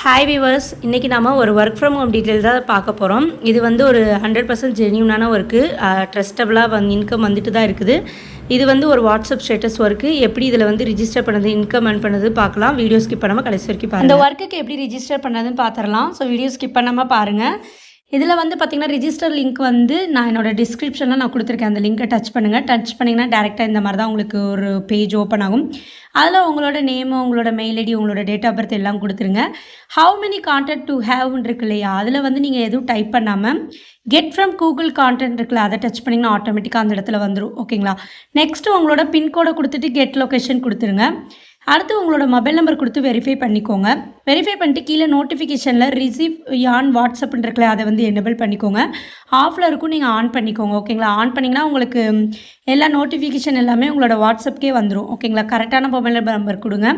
Hi viewers இன்றைக்கி நாம ஒரு ஒர்க் ஃப்ரம் ஹோம் டீட்டெயில் தான் பார்க்க போகிறோம் இது வந்து ஒரு ஹண்ட்ரட் பர்சன்ட் ஜென்யூனான ஒர்க்கு ட்ரஸ்டபுளாக வந்து இன்கம் வந்துட்டு தான் இருக்குது. இது வந்து ஒரு வாட்ஸ்அப் ஸ்டேட்டஸ் ஒர்க்கு எப்படி இதில் வந்து ரிஜிஸ்டர் பண்ணது இன்கம் earn பண்ணது பார்க்கலாம். வீடியோ ஸ்கிப் பண்ணாமல் கடைசி வரைக்கும் பாருங்க. அந்த ஒர்க்குக்கு எப்படி ரிஜிஸ்டர் பண்ணதுன்னு பார்த்துடலாம் ஸோ வீடியோ ஸ்கிப் பண்ணாமல் பாருங்கள் இதில் வந்து பார்த்தீங்கன்னா ரிஜிஸ்டர் லிங்க் வந்து நான் என்னோட டிஸ்கிரிப்ஷனில் நான் கொடுத்துருக்கேன். அந்த லிங்கை டச் பண்ணுங்கள் டச் பண்ணிங்கன்னா டேரெக்டாக இந்த மாதிரி தான் உங்களுக்கு ஒரு பேஜ் ஓப்பன் ஆகும். அதில் உங்களோட நேமு உங்களோட மெயில் ஐடி உங்களோட டேட் ஆஃப் பர்த் எல்லாம் கொடுத்துருங்க. ஹவு மெனி கான்டாக்ட் டு ஹேவ்னு இருக்கு இல்லையா? அதில் வந்து நீங்கள் எதுவும் டைப் பண்ணாமல் கெட் ஃப்ரம் கூகுள் கான்டென்ட் இருக்குல்ல அதை டச் பண்ணிங்கன்னா ஆட்டோமேட்டிக்காக அந்த இடத்துல வந்துடும் ஓகேங்களா நெக்ஸ்ட்டு உங்களோட பின்கோடை கொடுத்துட்டு கெட் லொக்கேஷன் கொடுத்துருங்க. அடுத்து உங்களோட மொபைல் நம்பர் கொடுத்து வெரிஃபை பண்ணிக்கோங்க. வெரிஃபை பண்ணிட்டு கீழே நோட்டிஃபிகேஷனில் ரிசீவ் ஆன் வாட்ஸ்அப்னு அதை வந்து எனபிள் பண்ணிக்கோங்க. ஆஃபில் இருக்கும் நீங்கள் ஆன் பண்ணிக்கோங்க ஓகேங்களா ஆன் பண்ணிங்கன்னா உங்களுக்கு எல்லா நோட்டிஃபிகேஷன் எல்லாமே உங்களோட வாட்ஸ்அப்கே வந்துடும் ஓகேங்களா கரெக்டான மொபைல் நம்பர் கொடுங்க.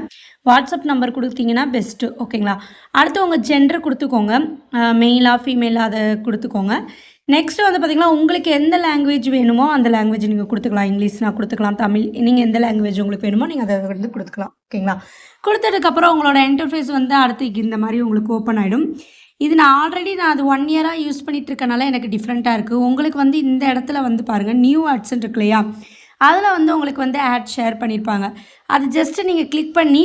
வாட்ஸ்அப் நம்பர் கொடுத்தீங்கன்னா பெஸ்ட்டு ஓகேங்களா அடுத்து உங்கள் ஜெண்டர் கொடுத்துக்கோங்க. மெயிலாக ஃபீமேலாக அதை கொடுத்துக்கோங்க. நெக்ஸ்ட் வந்து பார்த்திங்கன்னா உங்களுக்கு எந்த லாங்குவேஜ் வேணுமோ அந்த லாங்குவேஜ் நீங்கள் கொடுத்துக்கலாம். இங்கிலீஷ்னா கொடுத்துக்கலாம் தமிழ் நீங்கள் எந்த லாங்குவேஜ் உங்களுக்கு வேணுமோ நீங்கள் அதை வந்து கொடுத்துக்கலாம். ஓகேங்களா கொடுத்ததுக்கப்புறம் உங்களோட இன்டர்ஃபேஸ் வந்து அடுத்து இந்த மாதிரி உங்களுக்கு ஓப்பன் ஆகிடும் இது நான் ஆல்ரெடி நான் அது ஒன் இயராக யூஸ் பண்ணிட்டு இருக்கனால எனக்கு டிஃப்ரெண்ட்டாக இருக்குது உங்களுக்கு வந்து இந்த இடத்துல வந்து பாருங்கள் நியூ ஆட்ஸ்ன்னு இருக்கு இல்லையா? அதில் வந்து உங்களுக்கு வந்து ஆட் ஷேர் பண்ணியிருப்பாங்க அது ஜஸ்ட்டு நீங்கள் கிளிக் பண்ணி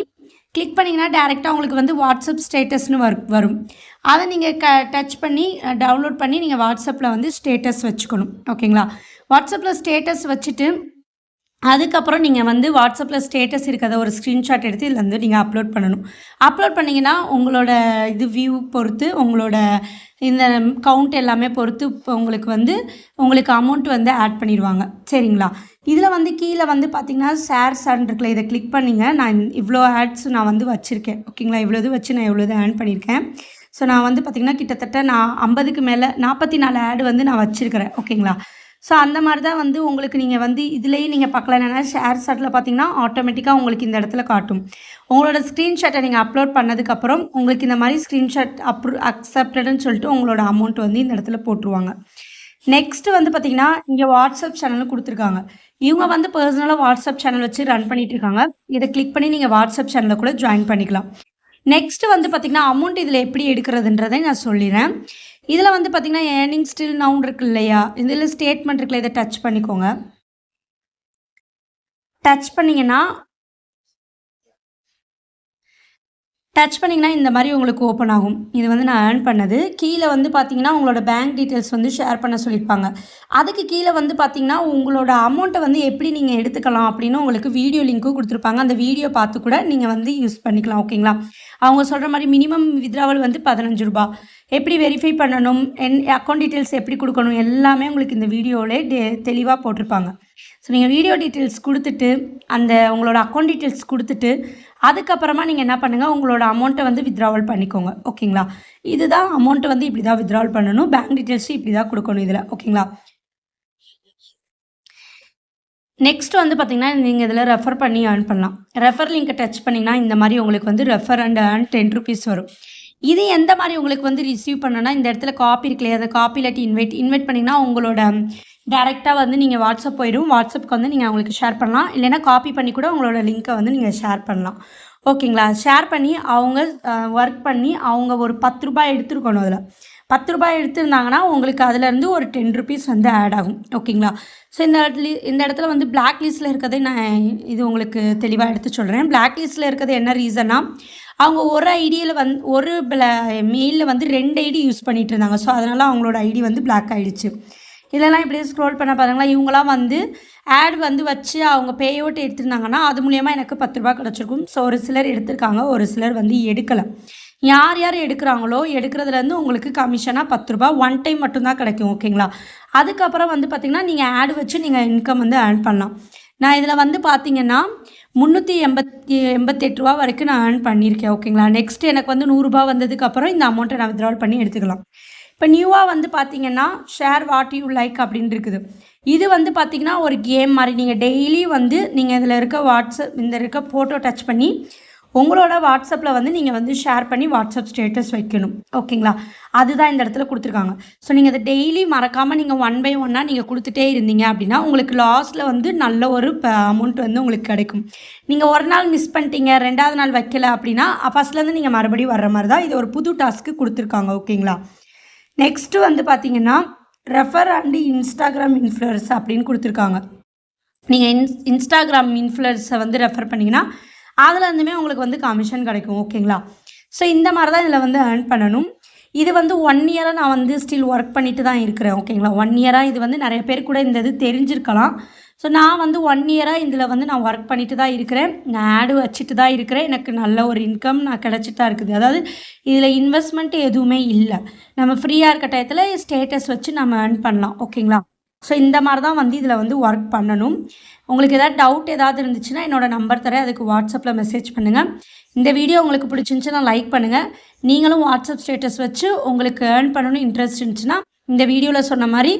கிளிக் பண்ணிங்கன்னா டேரெக்டாக உங்களுக்கு வந்து வாட்ஸ்அப் ஸ்டேட்டஸ்னு வரும் வரும். அதை நீங்கள் க டச் பண்ணி டவுன்லோட் பண்ணி நீங்கள் வாட்ஸ்அப்பில் வந்து ஸ்டேட்டஸ் வச்சுக்கணும். ஓகேங்களா வாட்ஸ்அப்பில் ஸ்டேட்டஸ் வச்சுட்டு அதுக்கப்புறம் நீங்கள் வந்து வாட்ஸ்அப்பில் ஸ்டேட்டஸ் இருக்கிறத ஒரு ஸ்க்ரீன்ஷாட் எடுத்து இதில் வந்து நீங்கள் அப்லோட் பண்ணணும். அப்லோட் பண்ணிங்கன்னா உங்களோட இது வியூ பொறுத்து உங்களோட இந்த கவுண்ட் எல்லாமே பொறுத்து இப்போ உங்களுக்கு வந்து உங்களுக்கு அமௌண்ட் வந்து ஆட் பண்ணிடுவாங்க. சரிங்களா? இதில் வந்து கீழே வந்து பார்த்தீங்கன்னா ஷேர்ஸ் இருக்குல்ல இதை கிளிக் பண்ணிங்க. நான் இவ்வளோ ஆட்ஸ் நான் வந்து வச்சுருக்கேன். ஓகேங்களா? இவ்வளோ இது வச்சு நான் இவ்வளோ இது ஆட் பண்ணியிருக்கேன் ஸோ நான் வந்து பார்த்திங்கன்னா கிட்டத்தட்ட நான் ஐம்பதுக்கு மேலே நாற்பத்தி நாலு ஆடு வந்து நான் வச்சுருக்கிறேன். ஓகேங்களா? ஸோ அந்த மாதிரி தான் வந்து உங்களுக்கு நீங்கள் வந்து இதுலேயே நீங்கள் பார்க்கலாம். என்னென்னா ஷேர் சாட்டில் பார்த்தீங்கன்னா ஆட்டோமேட்டிக்காக உங்களுக்கு இந்த இடத்துல காட்டும். உங்களோட ஸ்க்ரீன்ஷாட்டை நீங்கள் அப்லோட் பண்ணதுக்கப்புறம் உங்களுக்கு இந்த மாதிரி ஸ்க்ரீன்ஷாட் அப்ரூ அக்செப்டடுன்னு சொல்லிட்டு உங்களோட அமௌண்ட் வந்து இந்த இடத்துல போட்டுருவாங்க. நெக்ஸ்ட் வந்து பார்த்தீங்கன்னா இங்கே வாட்ஸ்அப் சேனலும் கொடுத்துருக்காங்க. இவங்க வந்து பர்சனலாக வாட்ஸ்அப் சேனல் வச்சு ரன் பண்ணிட்டு இருக்காங்க இதை கிளிக் பண்ணி நீங்கள் வாட்ஸ்அப் சேனலில் கூட ஜாயின் பண்ணிக்கலாம். நெக்ஸ்ட் வந்து பார்த்தீங்கன்னா அமௌண்ட் இதில் எப்படி எடுக்கிறதுன்றதை நான் சொல்லிடுறேன். இதில் வந்து பார்த்திங்கன்னா ஏர்னிங் ஸ்டில் நவுன் இருக்கு இல்லையா? இதில் ஸ்டேட்மெண்ட் இருக்குல்ல இதை டச் பண்ணிக்கோங்க. டச் பண்ணிங்கன்னா டச் பண்ணிங்கன்னா இந்த மாதிரி உங்களுக்கு ஓப்பன் ஆகும். இது வந்து நான் ஏர்ன் பண்ணது. கீழே வந்து பார்த்தீங்கன்னா உங்களோட பேங்க் டீட்டெயில்ஸ் வந்து ஷேர் பண்ண சொல்லியிருப்பாங்க அதுக்கு கீழே வந்து பார்த்தீங்கன்னா உங்களோட அமௌண்ட்டை வந்து எப்படி நீங்கள் எடுத்துக்கலாம் அப்படின்னு உங்களுக்கு வீடியோ லிங்க்கும் கொடுத்துருப்பாங்க. அந்த வீடியோ பார்த்து கூட நீங்கள் வந்து யூஸ் பண்ணிக்கலாம் ஓகேங்களா அவங்க சொல்கிற மாதிரி மினிமம் வித்ராவல் வந்து பதினஞ்சு ரூபா எப்படி வெரிஃபை பண்ணணும்? என் அக்கௌண்ட் டீட்டெயில்ஸ் எப்படி கொடுக்கணும்? எல்லாமே உங்களுக்கு இந்த வீடியோவிலே டே தெளிவாக போட்டிருப்பாங்க. ஸோ நீங்கள் வீடியோ டீட்டெயில்ஸ் கொடுத்துட்டு அந்த உங்களோட அக்கௌண்ட் டீட்டெயில்ஸ் கொடுத்துட்டு அதுக்கப்புறமா நீங்கள் என்ன பண்ணுங்கள் உங்களோட அமௌண்ட்டை வந்து வித்ராவல் பண்ணிக்கோங்க. ஓகேங்களா? இதுதான் அமௌண்ட்டை வந்து இப்படி தான் வித்ராவல் பண்ணணும். பேங்க் டீட்டெயில்ஸும் இப்படி தான் கொடுக்கணும் இதில். ஓகேங்களா? நெக்ஸ்ட் வந்து பார்த்திங்கன்னா நீங்கள் இதில் ரெஃபர் பண்ணி ஏர்ன் பண்ணலாம். ரெஃபர் லிங்கை டச் பண்ணிங்கன்னா இந்த மாதிரி உங்களுக்கு வந்து refer and earn ten rupees வரும். இது எந்த மாதிரி உங்களுக்கு வந்து ரிசீவ் பண்ணனா இந்த இடத்துல காப்பி இருக்கு இல்லையா அந்த காப்பி இல்லாட்டி இன்வைட் இன்வைட் பண்ணிங்கன்னா உங்களோட டேரெக்டாக வந்து நீங்கள் வாட்ஸ்அப் போயிடும். வாட்ஸ்அப்புக்கு வந்து நீங்கள் அவங்களுக்கு ஷேர் பண்ணலாம். இல்லைன்னா காப்பி பண்ணி கூட உங்களோட லிங்க்கை வந்து நீங்கள் ஷேர் பண்ணலாம். ஓகேங்களா ஷேர் பண்ணி அவங்க ஒர்க் பண்ணி அவங்க ஒரு பத்து ரூபாய் எடுத்துருக்கணும் அதில். பத்து ரூபாய் எடுத்திருந்தாங்கன்னா உங்களுக்கு அதுலேருந்து ஒரு டென் ருபீஸ் வந்து ஆட் ஆகும். ஓகேங்களா? ஸோ இந்த இடத்துல இந்த இடத்துல வந்து பிளாக் லிஸ்ட்டில் இருக்கிறதே நான் இது உங்களுக்கு தெளிவாக எடுத்து சொல்கிறேன் பிளாக் லிஸ்ட்டில் இருக்கிறது என்ன ரீசன்னா அவங்க ஒரு ஐடியில் வந்து ஒரு மெயிலில் வந்து ரெண்டு ஐடி யூஸ் பண்ணிகிட்டு இருந்தாங்க. ஸோ அதனால் அவங்களோட ஐடி வந்து பிளாக் ஆகிடுச்சு இதெல்லாம் இப்படியே ஸ்க்ரோல் பண்ண பாருங்களா இவங்களாம் வந்து ஆட் வந்து வச்சு அவங்க பே அவுட் எடுத்திருந்தாங்கன்னா அது மூலியமாக எனக்கு பத்து ரூபா கிடச்சிருக்கும். ஸோ ஒரு சிலர் எடுத்திருக்காங்க ஒரு சிலர் வந்து எடுக்கலை. யார் யார் எடுக்கிறாங்களோ எடுக்கிறதுலேருந்து உங்களுக்கு கமிஷனாக பத்து ரூபா ஒன் டைம் மட்டும்தான் கிடைக்கும் ஓகேங்களா அதுக்கப்புறம் வந்து பார்த்திங்கன்னா நீங்கள் ஆட் வச்சு நீங்கள் இன்கம் வந்து ஏர்ன் பண்ணலாம். நான் இதில் வந்து பார்த்தீங்கன்னா முந்நூற்றி எண்பத்தி எண்பத்தெட்டு ரூபா வரைக்கும் நான் ஏர்ன் பண்ணியிருக்கேன் ஓகேங்களா நெக்ஸ்ட் எனக்கு வந்து நூறுரூபா வந்ததுக்கப்புறம் இந்த அமௌண்ட்டை நான் வித்ட்ரால் பண்ணி எடுத்துக்கலாம். இப்போ நியூவாக வந்து பார்த்தீங்கன்னா ஷேர் வாட் யூ லைக் அப்படின்னு இருக்குது. இது வந்து பார்த்தீங்கன்னா ஒரு கேம் மாதிரி நீங்கள் டெய்லி வந்து நீங்கள் இதில் இருக்க வாட்ஸ்அப் இந்த இருக்க ஃபோட்டோ டச் பண்ணி உங்களோட வாட்ஸ்அப்பில் வந்து நீங்கள் வந்து ஷேர் பண்ணி வாட்ஸ்அப் ஸ்டேட்டஸ் வைக்கணும். ஓகேங்களா? அதுதான் இந்த இடத்துல கொடுத்துருக்காங்க. ஸோ நீங்கள் அதை டெய்லி மறக்காமல் நீங்கள் ஒன் பை ஒன்னாக நீங்கள் கொடுத்துட்டே இருந்தீங்க அப்படின்னா உங்களுக்கு லாஸ்ட்டில் வந்து நல்ல ஒரு அமௌண்ட் வந்து உங்களுக்கு கிடைக்கும். நீங்கள் ஒரு நாள் மிஸ் பண்ணிட்டீங்க ரெண்டாவது நாள் வைக்கல அப்படின்னா ஃபஸ்ட்லேருந்து நீங்கள் மறுபடியும் வர்ற மாதிரி தான் இது ஒரு புது டாஸ்க்கு கொடுத்துருக்காங்க. ஓகேங்களா? நெக்ஸ்ட்டு வந்து பார்த்தீங்கன்னா ரெஃபர் அண்டு இன்ஸ்டாகிராம் இன்ஃப்ளூயர்ஸ் அப்படின்னு கொடுத்துருக்காங்க. நீங்கள் இன்ஸ் இன்ஸ்டாகிராம் இன்ஃப்ளூயர்ஸை வந்து ரெஃபர் பண்ணிங்கன்னா அதில் இருந்துமே உங்களுக்கு வந்து கமிஷன் கிடைக்கும் ஓகேங்களா ஸோ இந்த மாதிரி தான் இதில் வந்து ஏர்ன் பண்ணணும். இது வந்து ஒன் இயராக நான் வந்து ஸ்டில் ஒர்க் பண்ணிட்டு தான் இருக்கிறேன் ஓகேங்களா ஒன் இயராக இது வந்து நிறைய பேர் கூட இந்த இது தெரிஞ்சிருக்கலாம். ஸோ நான் வந்து ஒன் இயராக இதில் வந்து நான் ஒர்க் பண்ணிட்டு தான் இருக்கிறேன். நான் ஆடு வச்சுட்டு தான் இருக்கிறேன். எனக்கு நல்ல ஒரு இன்கம் நான் கிடச்சிட்டு தான் இருக்குது. அதாவது இதில் இன்வெஸ்ட்மெண்ட் எதுவுமே இல்லை. நம்ம ஃப்ரீயாக இருக்க டயத்தில் ஸ்டேட்டஸ் வச்சு நம்ம ஏர்ன் பண்ணலாம் ஓகேங்களா ஸோ இந்த மாதிரி தான் வந்து இதில் வந்து ஒர்க் பண்ணணும். உங்களுக்கு ஏதாவது டவுட் ஏதாவது இருந்துச்சுன்னா என்னோடய நம்பர் தரேன். அதுக்கு வாட்ஸ்அப்பில் மெசேஜ் பண்ணுங்கள் இந்த வீடியோ உங்களுக்கு பிடிச்சிருந்துச்சுன்னா லைக் பண்ணுங்கள் நீங்களும் வாட்ஸ்அப் ஸ்டேட்டஸ் வச்சு உங்களுக்கு ஏர்ன் பண்ணணும் இன்ட்ரெஸ்ட் இருந்துச்சுன்னா இந்த வீடியோவில் சொன்ன மாதிரி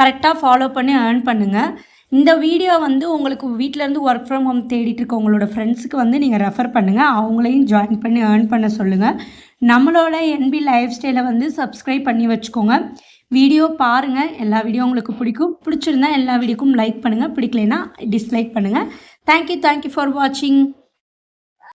கரெக்டாக ஃபாலோ பண்ணி ஏர்ன் பண்ணுங்கள் இந்த வீடியோ வந்து உங்களுக்கு வீட்டிலேருந்து ஒர்க் ஃப்ரம் ஹோம் தேடிட்டு இருக்க உங்களோட ஃப்ரெண்ட்ஸுக்கு வந்து நீங்கள் ரெஃபர் பண்ணுங்கள் அவங்களையும் ஜாயின் பண்ணி ஏர்ன் பண்ண சொல்லுங்கள் நம்மளோட என்பி லைஃப் ஸ்டைலை வந்து சப்ஸ்கிரைப் பண்ணி வச்சுக்கோங்க. வீடியோ பாருங்கள் எல்லா வீடியோ உங்களுக்கு பிடிக்கும். பிடிச்சிருந்தா எல்லா வீடியோக்கும் லைக் பண்ணுங்கள் பிடிக்கலைன்னா டிஸ்லைக் பண்ணுங்கள் thank you thank you for வாட்சிங்